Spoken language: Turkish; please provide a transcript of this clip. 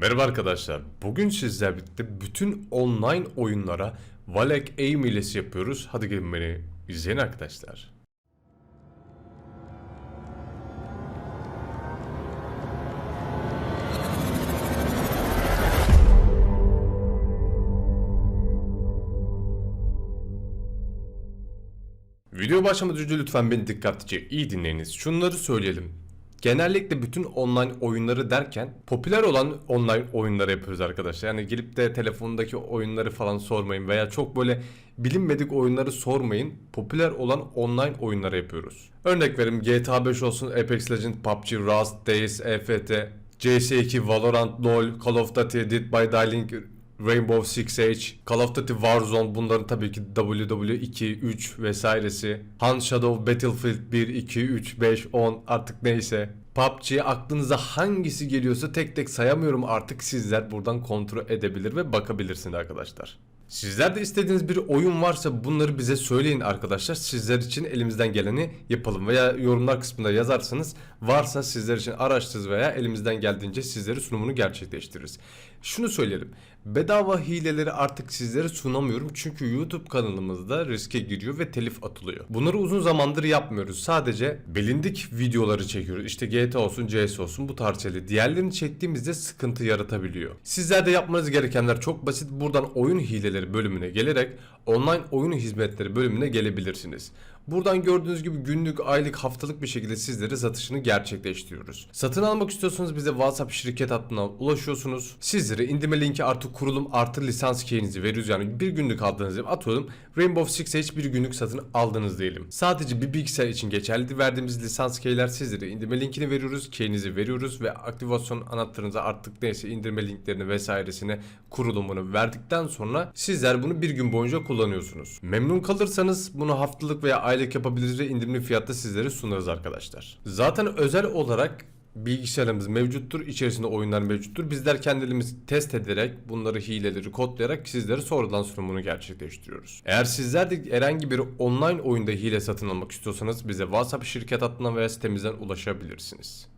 Merhaba arkadaşlar. Bugün sizlerle birlikte bütün online oyunlara Valek Aim hilesi yapıyoruz. Hadi gelin beni izleyin arkadaşlar. Video başlamadan önce lütfen beni dikkatlice iyi dinleyiniz. Şunları söyleyelim. Genellikle bütün online oyunları derken popüler olan online oyunları yapıyoruz arkadaşlar. Yani gelip de telefondaki oyunları falan sormayın veya çok böyle bilinmedik oyunları sormayın. Popüler olan online oyunları yapıyoruz. Örnek verim GTA 5 olsun, Apex Legends, PUBG, Rust, DayZ, EFT, CS2, Valorant, LoL, Call of Duty, Dead by Daylight, Rainbow Six Siege, Call of Duty Warzone bunların tabii ki WWE2, 3 vesairesi. Han Shadow, Battlefield 1, 2, 3, 5, 10 artık neyse. PUBG aklınıza hangisi geliyorsa tek tek sayamıyorum artık sizler buradan kontrol edebilir ve bakabilirsiniz arkadaşlar. Sizler de istediğiniz bir oyun varsa bunları bize söyleyin arkadaşlar. Sizler için elimizden geleni yapalım veya yorumlar kısmında yazarsanız varsa sizler için araştırırız veya elimizden geldiğince sizlere sunumunu gerçekleştiririz. Şunu söyleyelim. Bedava hileleri artık sizlere sunamıyorum çünkü YouTube kanalımızda riske giriyor ve telif atılıyor. Bunları uzun zamandır yapmıyoruz. Sadece bilindik videoları çekiyoruz. İşte GTA olsun, CS olsun bu tarz şeyleri. Diğerlerini çektiğimizde sıkıntı yaratabiliyor. Sizler de yapmanız gerekenler çok basit. Buradan oyun hileleri bölümüne gelerek online oyun hizmetleri bölümüne gelebilirsiniz. Buradan gördüğünüz gibi günlük, aylık, haftalık bir şekilde sizlere satışını gerçekleştiriyoruz. Satın almak istiyorsanız bize WhatsApp şirket hattından ulaşıyorsunuz. Sizlere indirme linki kurulum artı lisans keyinizi veriyoruz. Yani bir günlük aldığınız gibi atıyorum Rainbow Six Siege bir günlük satın aldınız diyelim. Sadece bir bilgisayar için geçerli verdiğimiz lisans keyler sizlere indirme linkini veriyoruz. Keyinizi veriyoruz ve aktivasyon anahtarınıza artık neyse indirme linklerini vesairesine kurulumunu verdikten sonra sizler bunu bir gün boyunca kullanıyorsunuz. Memnun kalırsanız bunu haftalık veya aylık yapabiliriz ve indirimli fiyatta sizlere sunarız arkadaşlar. Zaten özel olarak bilgisayarımız mevcuttur. içerisinde oyunlar mevcuttur. Bizler kendimiz test ederek bunları hileleri kodlayarak sizlere sonradan sunumunu gerçekleştiriyoruz. Eğer sizler de herhangi bir online oyunda hile satın almak istiyorsanız bize WhatsApp şirket hattından veya sitemizden ulaşabilirsiniz.